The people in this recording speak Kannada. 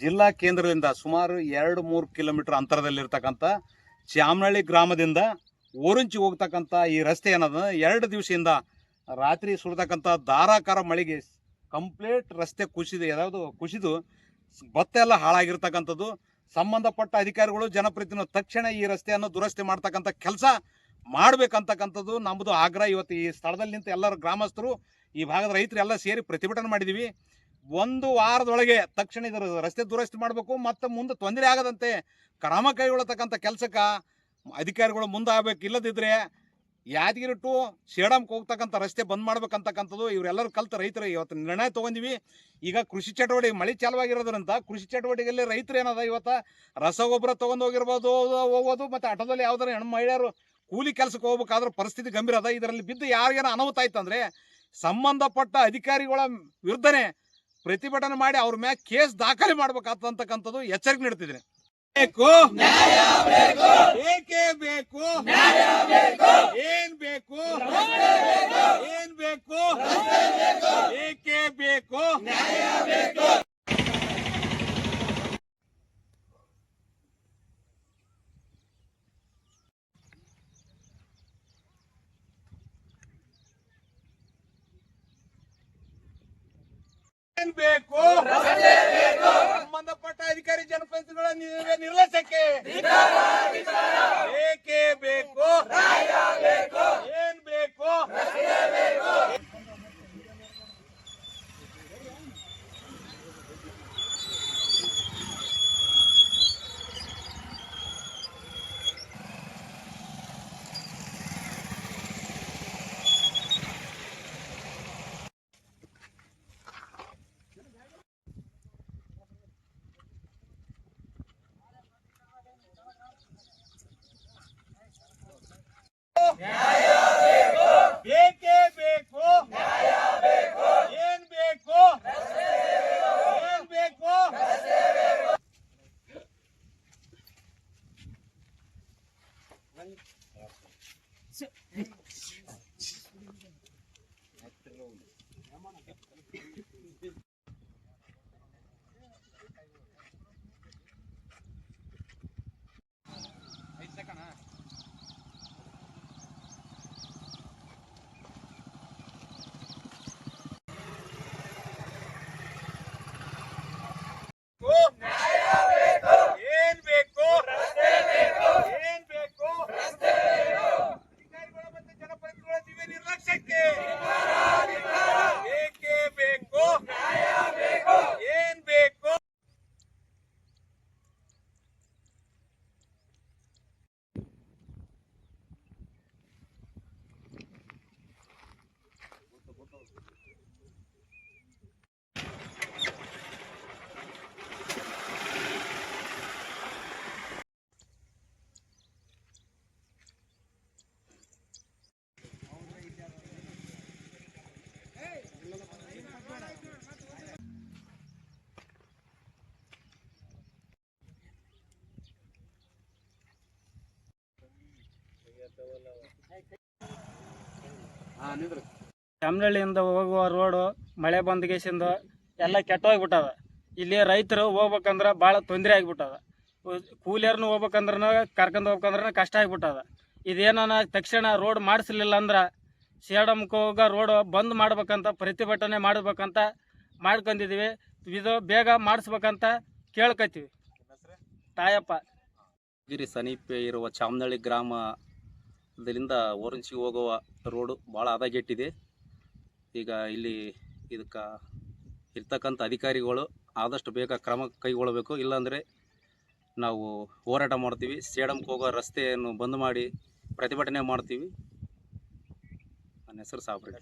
ಜಿಲ್ಲಾ ಕೇಂದ್ರದಿಂದ ಸುಮಾರು ಎರಡು ಮೂರು ಕಿಲೋಮೀಟರ್ ಅಂತರದಲ್ಲಿರ್ತಕ್ಕಂಥ ಚಾಮನಹಳ್ಳಿ ಗ್ರಾಮದಿಂದ ಓರಂಚಿ ಹೋಗ್ತಕ್ಕಂಥ ಈ ರಸ್ತೆ ಏನದ ಎರಡು ದಿವಸದಿಂದ ರಾತ್ರಿ ಸುರಿತಕ್ಕಂಥ ಧಾರಾಕಾರ ಮಳೆಗೆ ಕಂಪ್ಲೀಟ್ ರಸ್ತೆ ಕುಸಿದು, ಯಾವುದು ಕುಸಿದು, ಭತ್ತ ಎಲ್ಲ ಹಾಳಾಗಿರ್ತಕ್ಕಂಥದ್ದು. ಸಂಬಂಧಪಟ್ಟ ಅಧಿಕಾರಿಗಳು, ಜನಪ್ರತಿನಿಧಿಗಳು ತಕ್ಷಣ ಈ ರಸ್ತೆಯನ್ನು ದುರಸ್ತಿ ಮಾಡ್ತಕ್ಕಂಥ ಕೆಲಸ ಮಾಡ್ಬೇಕಂತಕ್ಕಂಥದ್ದು ನಮ್ಮದು ಆಗ್ರಹ. ಇವತ್ತು ಈ ಸ್ಥಳದಲ್ಲಿ ನಿಂತು ಎಲ್ಲರೂ ಗ್ರಾಮಸ್ಥರು, ಈ ಭಾಗದ ರೈತರು ಎಲ್ಲ ಸೇರಿ ಪ್ರತಿಭಟನೆ ಮಾಡಿದ್ದೀವಿ ಒಂದು ವಾರದೊಳಗೆ ತಕ್ಷಣ ಇದರ ರಸ್ತೆ ದುರಸ್ತಿ ಮಾಡಬೇಕು, ಮತ್ತು ಮುಂದೆ ತೊಂದರೆ ಆಗದಂತೆ ಕ್ರಮ ಕೈಗೊಳ್ಳತಕ್ಕಂಥ ಕೆಲಸಕ್ಕೆ ಅಧಿಕಾರಿಗಳು ಮುಂದೆ ಆಗ್ಬೇಕು ಇಲ್ಲದಿದ್ದರೆ ಯಾದಗಿರಿ ಟು ಶೇಡಮ್ಗೆ ಹೋಗ್ತಕ್ಕಂಥ ರಸ್ತೆ ಬಂದ್ ಮಾಡ್ಬೇಕಂತಕ್ಕಂಥದ್ದು ಇವರೆಲ್ಲರೂ ಕಲ್ತ ರೈತರು. ಇವತ್ತು ನಿರ್ಣಯ ತೊಗೊಂಡಿವಿ. ಈಗ ಕೃಷಿ ಚಟುವಟಿಕೆ, ಮಳೆ ಚಾಲುವಾಗಿರೋದ್ರಿಂದ ಕೃಷಿ ಚಟುವಟಿಕೆಯಲ್ಲಿ ರೈತರು ಏನದ ಇವತ್ತು ರಸಗೊಬ್ಬರ ತೊಗೊಂಡು ಹೋಗಿರ್ಬೋದು ಹೋಗೋದು ಮತ್ತು ಆಟೋದಲ್ಲಿ ಯಾವ್ದಾರು ಹೆಣ್ಣು ಮಹಿಳೆಯರು ಕೂಲಿ ಕೆಲಸಕ್ಕೆ ಹೋಗ್ಬೇಕಾದ್ರೆ ಪರಿಸ್ಥಿತಿ ಗಂಭೀರ ಅದ. ಇದರಲ್ಲಿ ಬಿದ್ದು ಯಾರಿಗೇನೋ ಅನಾಹುತ ಆಯ್ತಂದ್ರೆ ಸಂಬಂಧಪಟ್ಟ ಅಧಿಕಾರಿಗಳ ವಿರುದ್ಧನೇ ಪ್ರತಿಭಟನೆ ಮಾಡಿ ಅವ್ರ ಮ್ಯಾಗ ಕೇಸ್ ದಾಖಲೆ ಮಾಡ್ಬೇಕಾಗ್ತಕ್ಕಂಥದ್ದು ಎಚ್ಚರಿಕೆ ನೀಡ್ತಿದ್ದೀನಿ. ಬೇಕು. ಬೇಕು ಏನ್ ಬೇಕು ಏನ್ ಬೇಕು ಏಕೆ ಬೇಕು ಏನ್ ಬೇಕು ಸಂಬಂಧಪಟ್ಟ ಅಧಿಕಾರಿ ಜನಪ್ರತಿನಿಧಿಗಳ ನಿ- ಚಾಮನಹಳ್ಳಿಯಿಂದ ಹೋಗುವ ರೋಡು ಮಳೆ ಬಂದ್ಗೇಸಿಂದ ಎಲ್ಲ ಕೆಟ್ಟೋಗ್ಬಿಟ್ಟದ. ಇಲ್ಲಿ ರೈತರು ಹೋಗ್ಬೇಕಂದ್ರೆ ಭಾಳ ತೊಂದರೆ ಆಗ್ಬಿಟ್ಟದ. ಕೂಲಿಯರ್ನು ಹೋಗ್ಬೇಕಂದ್ರೂ ಕರ್ಕೊಂಡು ಹೋಗ್ಬೇಕಂದ್ರೆ ಕಷ್ಟ ಆಗಿಬಿಟ್ಟದ. ಇದೇನ ತಕ್ಷಣ ರೋಡ್ ಮಾಡಿಸ್ಲಿಲ್ಲ ಅಂದ್ರೆ ಸೇಡಮ್ಗೆ ಹೋಗೋ ರೋಡು ಬಂದ್ ಮಾಡ್ಬೇಕಂತ, ಪ್ರತಿಭಟನೆ ಮಾಡ್ಬೇಕಂತ ಮಾಡ್ಕೊಂಡಿದೀವಿ. ಇದು ಬೇಗ ಮಾಡಿಸ್ಬೇಕಂತ ಕೇಳ್ಕೊತೀವಿ ತಾಯಪ್ಪ. ಗಿರಿ ಸಮೀಪ ಇರುವ ಚಾಮನಹಳ್ಳಿ ಗ್ರಾಮದಿಂದ ಓರಂಚಿಗೆ ಹೋಗುವ ರೋಡು ಭಾಳ ಹದಗೆಟ್ಟಿದೆ ಈಗ ಇಲ್ಲಿ ಇದಕ್ಕೆ ಇರ್ತಕ್ಕಂಥ ಅಧಿಕಾರಿಗಳು ಆದಷ್ಟು ಬೇಗ ಕ್ರಮ ಕೈಗೊಳ್ಳಬೇಕು. ಇಲ್ಲಾಂದರೆ ನಾವು ಹೋರಾಟ ಮಾಡ್ತೀವಿ. ಸೇಡಮ್ಗೆ ಹೋಗೋ ರಸ್ತೆಯನ್ನು ಬಂದ್ ಮಾಡಿ ಪ್ರತಿಭಟನೆ ಮಾಡ್ತೀವಿ. ನನ್ನ ಹೆಸರು ಸಾಬ್ರೆ.